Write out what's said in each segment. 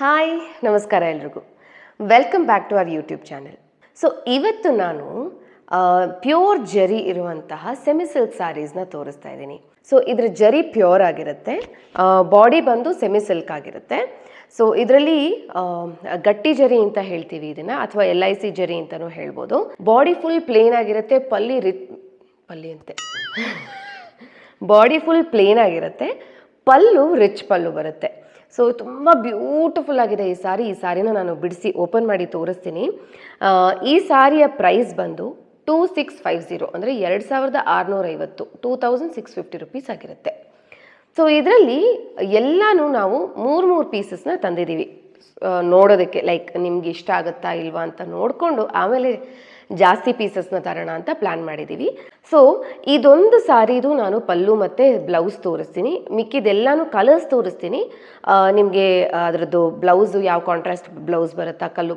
Hi, ನಮಸ್ಕಾರ ಎಲ್ರಿಗೂ. Welcome back to our YouTube channel so ಇವತ್ತು ನಾನು ಪ್ಯೂರ್ ಜರಿ ಇರುವಂತಹ ಸೆಮಿ ಸಿಲ್ಕ್ ಸ್ಯಾರೀಸ್ನ ತೋರಿಸ್ತಾ ಇದ್ದೀನಿ. ಸೊ ಇದ್ರ ಜರಿ ಪ್ಯೂರ್ ಆಗಿರುತ್ತೆ ಬಾಡಿ ಬಂದು ಸೆಮಿ ಸಿಲ್ಕ್ ಆಗಿರುತ್ತೆ. ಸೊ ಇದರಲ್ಲಿ ಗಟ್ಟಿ ಜರಿ ಅಂತ ಹೇಳ್ತೀವಿ ಇದನ್ನ, ಅಥವಾ ಎಲ್ ಐ ಸಿ ಜರಿ ಅಂತಲೂ ಹೇಳ್ಬೋದು. ಬಾಡಿ ಫುಲ್ ಪ್ಲೇನ್ ಆಗಿರುತ್ತೆ, ಪಲ್ಲಿ ರಿ ಪಲ್ಲಿ ಅಂತೆ. ಬಾಡಿ ಫುಲ್ ಪ್ಲೇನ್ ಆಗಿರುತ್ತೆ, ಪಲ್ಲು ರಿಚ್ ಪಲ್ಲು ಬರುತ್ತೆ. ಸೊ ತುಂಬ ಬ್ಯೂಟಿಫುಲ್ ಆಗಿದೆ ಈ ಸಾರಿ. ಈ ಸಾರಿನ ನಾನು ಬಿಡಿಸಿ ಓಪನ್ ಮಾಡಿ ತೋರಿಸ್ತೀನಿ. ಈ ಸಾರಿಯ ಪ್ರೈಸ್ ಬಂದು ಟೂ ಸಿಕ್ಸ್ ಫೈವ್ ಝೀರೋ ಅಂದರೆ ಎರಡು ಸಾವಿರದ ಆರುನೂರೈವತ್ತು two thousand six fifty rupees ಆಗಿರುತ್ತೆ. ಸೊ ಇದರಲ್ಲಿ ಎಲ್ಲನೂ ನಾವು ಮೂರು ಮೂರು ಪೀಸಸ್ನ ತಂದಿದ್ದೀವಿ. ನೋಡೋದಕ್ಕೆ ಲೈಕ್ ನಿಮ್ಗೆ ಇಷ್ಟ ಆಗುತ್ತಾ ಇಲ್ವಾ ಅಂತ ನೋಡಿಕೊಂಡು ಆಮೇಲೆ ಜಾಸ್ತಿ ಪೀಸಸ್ನ ತರೋಣ ಅಂತ ಪ್ಲ್ಯಾನ್ ಮಾಡಿದ್ದೀವಿ ಸೊ ಇದೊಂದು ಸಾರಿದು ನಾನು ಪಲ್ಲು ಮತ್ತು ಬ್ಲೌಸ್ ತೋರಿಸ್ತೀನಿ. ಮಿಕ್ಕಿದೆಲ್ಲನೂ ಕಲರ್ಸ್ ತೋರಿಸ್ತೀನಿ. ನಿಮಗೆ ಅದರದ್ದು ಬ್ಲೌಸು ಯಾವ ಕಾಂಟ್ರಾಸ್ಟ್ ಬ್ಲೌಸ್ ಬರುತ್ತಾ, ಕಲ್ಲು.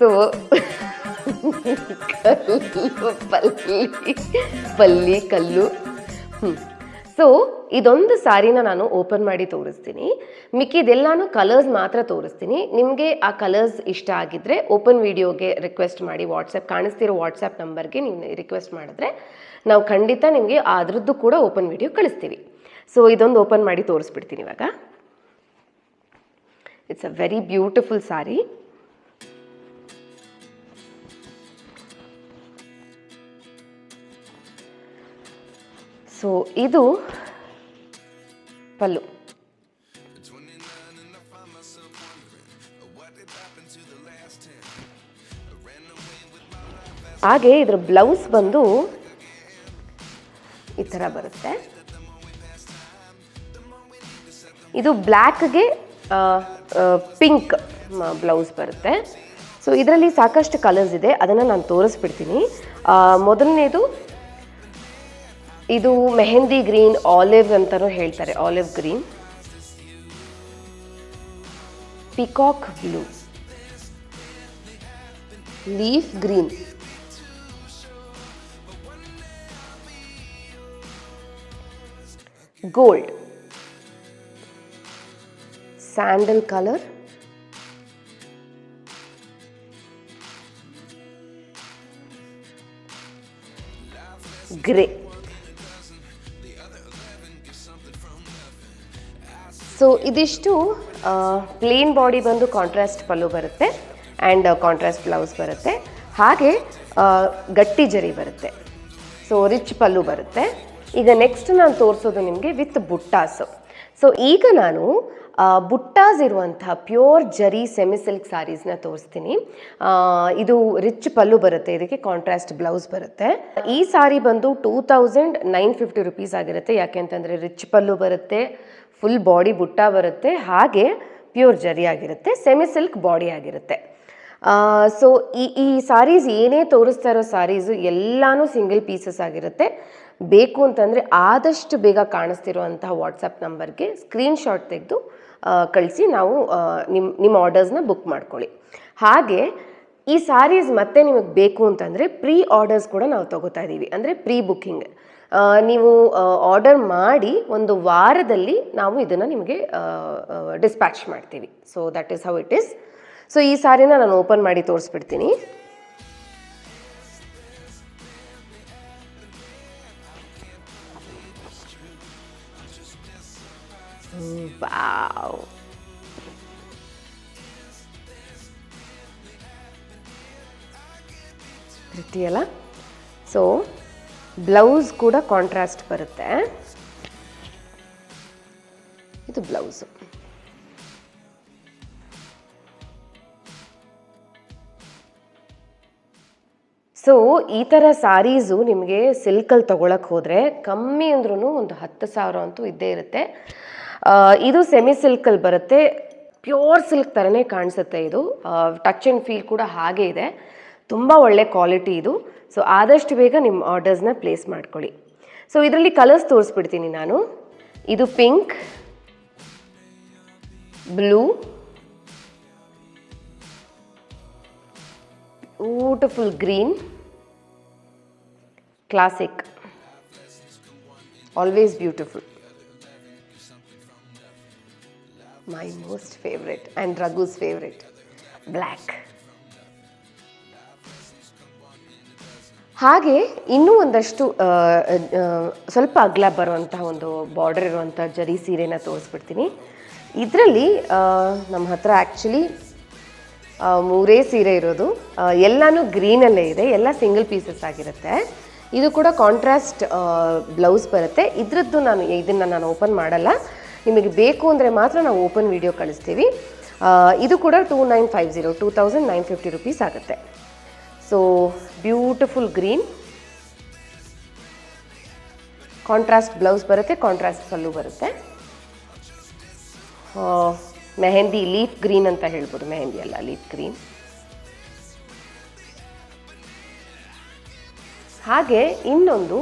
ಸೊ ಪಲ್ಲಿ ಪಲ್ಲಿ ಕಲ್ಲು ಸೊ ಇದೊಂದು ಸಾರಿನ ನಾನು ಓಪನ್ ಮಾಡಿ ತೋರಿಸ್ತೀನಿ. ಮಿಕ್ಕಿದೆಲ್ಲಾನು ಕಲರ್ಸ್ ಮಾತ್ರ ತೋರಿಸ್ತೀನಿ. ನಿಮಗೆ ಆ ಕಲರ್ಸ್ ಇಷ್ಟ ಆಗಿದ್ದರೆ ಓಪನ್ ವಿಡಿಯೋಗೆ ರಿಕ್ವೆಸ್ಟ್ ಮಾಡಿ ವಾಟ್ಸಪ್ ಕಾಣಿಸ್ತಿರೋ ವಾಟ್ಸಪ್ ನಂಬರ್ಗೆ ನೀವು ರಿಕ್ವೆಸ್ಟ್ ಮಾಡಿದ್ರೆ ನಾವು ಖಂಡಿತ ನಿಮಗೆ ಅದ್ರದ್ದು ಕೂಡ ಓಪನ್ ವಿಡಿಯೋ ಕಳಿಸ್ತೀವಿ. ಸೊ ಇದೊಂದು ಓಪನ್ ಮಾಡಿ ತೋರಿಸ್ಬಿಡ್ತೀನಿ ಇವಾಗ. It's a very beautiful sari so ಇದು ಪಲ್ಲು. ಹಾಗೆ ಇದ್ರ ಬ್ಲೌಸ್ ಬಂದು ಈ ಥರ ಬರುತ್ತೆ. ಇದು ಬ್ಲ್ಯಾಕ್ಗೆ ಪಿಂಕ್ ಬ್ಲೌಸ್ ಬರುತ್ತೆ. ಸೊ ಇದರಲ್ಲಿ ಸಾಕಷ್ಟು ಕಲರ್ಸ್ ಇದೆ. ಅದನ್ನು ನಾನು ತೋರಿಸ್ಬಿಡ್ತೀನಿ. ಮೊದಲನೇದು ಇದು ಮೆಹಂದಿ ಗ್ರೀನ್ ಆಲಿವ್ ಅಂತಲೂ ಹೇಳ್ತಾರೆ, olive green. Peacock blue leaf green gold sandal colour grey so ಇದಿಷ್ಟು ಪ್ಲೇನ್ ಬಾಡಿ ಬಂದು ಕಾಂಟ್ರಾಸ್ಟ್ ಪಲ್ಲು ಬರುತ್ತೆ ಆ್ಯಂಡ್ ಕಾಂಟ್ರಾಸ್ಟ್ ಬ್ಲೌಸ್ ಬರುತ್ತೆ. ಹಾಗೆ ಗಟ್ಟಿ ಜರಿ ಬರುತ್ತೆ. ಸೊ ರಿಚ್ ಪಲ್ಲು ಬರುತ್ತೆ. ಈಗ ನೆಕ್ಸ್ಟ್ ನಾನು ತೋರಿಸೋದು ನಿಮಗೆ ವಿತ್ ಬುಟ್ಟಾಸು. ಸೊ ಈಗ ನಾನು ಬುಟ್ಟಾಸ್ ಇರುವಂತಹ ಪ್ಯೂರ್ ಜರಿ ಸೆಮಿ ಸಿಲ್ಕ್ ಸ್ಯಾರೀಸ್ನ ತೋರಿಸ್ತೀನಿ. ಇದು ರಿಚ್ ಪಲ್ಲು ಬರುತ್ತೆ. ಇದಕ್ಕೆ ಕಾಂಟ್ರಾಸ್ಟ್ ಬ್ಲೌಸ್ ಬರುತ್ತೆ. ಈ ಸಾರಿ ಬಂದು two thousand nine fifty rupees ಆಗಿರುತ್ತೆ. ಯಾಕೆ ಅಂತಂದರೆ ರಿಚ್ ಪಲ್ಲು ಬರುತ್ತೆ ಫುಲ್ ಬಾಡಿ ಬುಟ್ಟ ಬರುತ್ತೆ, ಹಾಗೆ ಪ್ಯೂರ್ ಜರಿ ಆಗಿರುತ್ತೆ ಸೆಮಿ ಸಿಲ್ಕ್ ಬಾಡಿ ಆಗಿರುತ್ತೆ. ಸೊ ಈ ಈ ಸಾರೀಸ್ ಏನೇ ತೋರಿಸ್ತಾ ಇರೋ ಸಾರೀಸು ಎಲ್ಲಾನು ಸಿಂಗಲ್ ಪೀಸಸ್ ಆಗಿರುತ್ತೆ. ಬೇಕು ಅಂತಂದರೆ ಆದಷ್ಟು ಬೇಗ ಕಾಣಿಸ್ತಿರುವಂತಹ ವಾಟ್ಸಪ್ ನಂಬರ್ಗೆ ಸ್ಕ್ರೀನ್ಶಾಟ್ ತೆಗೆದು ಕಳಿಸಿ ನಾವು ನಿಮ್ಮ ನಿಮ್ಮ ಆರ್ಡರ್ಸ್ನ ಬುಕ್ ಮಾಡ್ಕೊಳ್ಳಿ. ಹಾಗೆ ಈ ಸಾರೀಸ್ ಮತ್ತೆ ನಿಮಗೆ ಬೇಕು ಅಂತಂದರೆ ಪ್ರೀ ಆರ್ಡರ್ಸ್ ಕೂಡ ನಾವು ತಗೋತಾ ಇದ್ದೀವಿ ಅಂದರೆ ಪ್ರೀ ಬುಕ್ಕಿಂಗ್ ನೀವು ಆರ್ಡರ್ ಮಾಡಿ ಒಂದು ವಾರದಲ್ಲಿ ನಾವು ಇದನ್ನು ನಿಮಗೆ ಡಿಸ್ಪ್ಯಾಚ್ ಮಾಡ್ತೀವಿ. So that is how it is so ಈ ಸಾರಿನ ನಾನು ಓಪನ್ ಮಾಡಿ ತೋರಿಸ್ಬಿಡ್ತೀನಿ. ವಾವ್ ಅಲ್ಲ? ಸೊ ಬ್ಲೌಸ್ ಕೂಡ ಕಾಂಟ್ರಾಸ್ಟ್ ಬರುತ್ತೆ. ಇದು ಬ್ಲೌಸು ಸೊ ಈ ಥರ ಸಾರೀಸು ನಿಮಗೆ ಸಿಲ್ಕಲ್ಲಿ ತೊಗೊಳಕ್ಕೆ ಹೋದರೆ ಕಮ್ಮಿ ಅಂದ್ರೂ ಒಂದು ಹತ್ತು ಸಾವಿರ ಅಂತೂ ಇದ್ದೇ ಇರುತ್ತೆ. ಇದು ಸೆಮಿ ಸಿಲ್ಕಲ್ಲಿ ಬರುತ್ತೆ. ಪ್ಯೂರ್ ಸಿಲ್ಕ್ ಥರನೇ ಕಾಣಿಸುತ್ತೆ ಇದು. ಟಚ್ ಆ್ಯಂಡ್ ಫೀಲ್ ಕೂಡ ಹಾಗೆ ಇದೆ. ತುಂಬ ಒಳ್ಳೆ ಕ್ವಾಲಿಟಿ ಇದು. ಸೊ ಆದಷ್ಟು ಬೇಗ ನಿಮ್ಮ ಆರ್ಡರ್ಸ್ನ ಪ್ಲೇಸ್ ಮಾಡ್ಕೊಳ್ಳಿ. ಸೊ ಇದರಲ್ಲಿ ಕಲರ್ಸ್ ತೋರಿಸ್ಬಿಡ್ತೀನಿ ನಾನು. ಇದು pink blue beautiful green classic always beautiful my most favourite and Raghu's favourite black ಹಾಗೆ ಇನ್ನೂ ಒಂದಷ್ಟು ಸ್ವಲ್ಪ ಅಗಲ ಬರುವಂತಹ ಒಂದು ಬಾರ್ಡರ್ ಇರುವಂಥ ಜರಿ ಸೀರೆನ ತೋರಿಸ್ಬಿಡ್ತೀನಿ. ಇದರಲ್ಲಿ ನಮ್ಮ ಹತ್ರ ಆ್ಯಕ್ಚುಲಿ ಮೂರೇ ಸೀರೆ ಇರೋದು. ಎಲ್ಲನೂ ಗ್ರೀನಲ್ಲೇ ಇದೆ. ಎಲ್ಲ ಸಿಂಗಲ್ ಪೀಸಸ್ ಆಗಿರುತ್ತೆ. ಇದು ಕೂಡ ಕಾಂಟ್ರಾಸ್ಟ್ ಬ್ಲೌಸ್ ಬರುತ್ತೆ. ಇದರದ್ದು ನಾನು ಇದನ್ನು ನಾನು ಓಪನ್ ಮಾಡಲ್ಲ. ನಿಮಗೆ ಬೇಕು ಅಂದರೆ ಮಾತ್ರ ನಾವು ಓಪನ್ ವಿಡಿಯೋ ಕಳಿಸ್ತೀವಿ. ಇದು ಕೂಡ two nine five zero two thousand nine fifty rupees ಆಗುತ್ತೆ. So beautiful green contrast blouse ಬರುತ್ತೆ ಕಾಂಟ್ರಾಸ್ಟ್ ಪಲ್ಲು ಬರುತ್ತೆ. ಮೆಹಂದಿ ಲೀಫ್ ಗ್ರೀನ್ ಅಂತ ಹೇಳ್ಬೋದು, ಮೆಹಂದಿ ಅಲ್ಲ ಲೀಫ್ ಗ್ರೀನ್ ಹಾಗೆ ಇನ್ನೊಂದು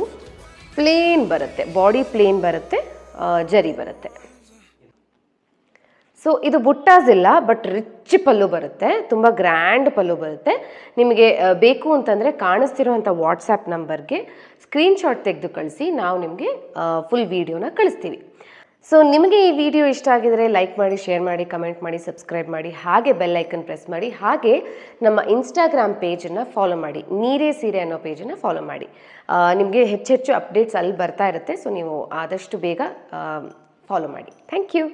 ಪ್ಲೇನ್ ಬರುತ್ತೆ, ಬಾಡಿ ಪ್ಲೇನ್ ಬರುತ್ತೆ ಜರಿ ಬರುತ್ತೆ. ಸೊ ಇದು ಬುಟ್ಟಾಸ್ ಇಲ್ಲ, ಬಟ್ ರಿಚ್ ಪಲ್ಲು ಬರುತ್ತೆ, ತುಂಬ ಗ್ರ್ಯಾಂಡ್ ಪಲ್ಲು ಬರುತ್ತೆ. ನಿಮಗೆ ಬೇಕು ಅಂತಂದರೆ ಕಾಣಿಸ್ತಿರುವಂಥ ವಾಟ್ಸಪ್ ನಂಬರ್ಗೆ ಸ್ಕ್ರೀನ್ಶಾಟ್ ತೆಗೆದು ಕಳಿಸಿ, ನಾವು ನಿಮಗೆ ಫುಲ್ ವೀಡಿಯೋನ ಕಳಿಸ್ತೀವಿ. ಸೊ ನಿಮಗೆ ಈ ವಿಡಿಯೋ ಇಷ್ಟ ಆಗಿದರೆ ಲೈಕ್ ಮಾಡಿ ಶೇರ್ ಮಾಡಿ ಕಮೆಂಟ್ ಮಾಡಿ ಸಬ್ಸ್ಕ್ರೈಬ್ ಮಾಡಿ, ಹಾಗೆ ಬೆಲ್ ಐಕನ್ ಪ್ರೆಸ್ ಮಾಡಿ, ಹಾಗೆ ನಮ್ಮ ಇನ್ಸ್ಟಾಗ್ರಾಮ್ ಪೇಜನ್ನು ಫಾಲೋ ಮಾಡಿ, ನೀರೇ ಸೀರೆ ಅನ್ನೋ ಪೇಜನ್ನು ಫಾಲೋ ಮಾಡಿ. ನಿಮಗೆ ಹೆಚ್ಚೆಚ್ಚು ಅಪ್ಡೇಟ್ಸ್ ಅಲ್ಲಿ ಬರ್ತಾ ಇರುತ್ತೆ. ಸೊ ನೀವು ಆದಷ್ಟು ಬೇಗ ಫಾಲೋ ಮಾಡಿ. Thank you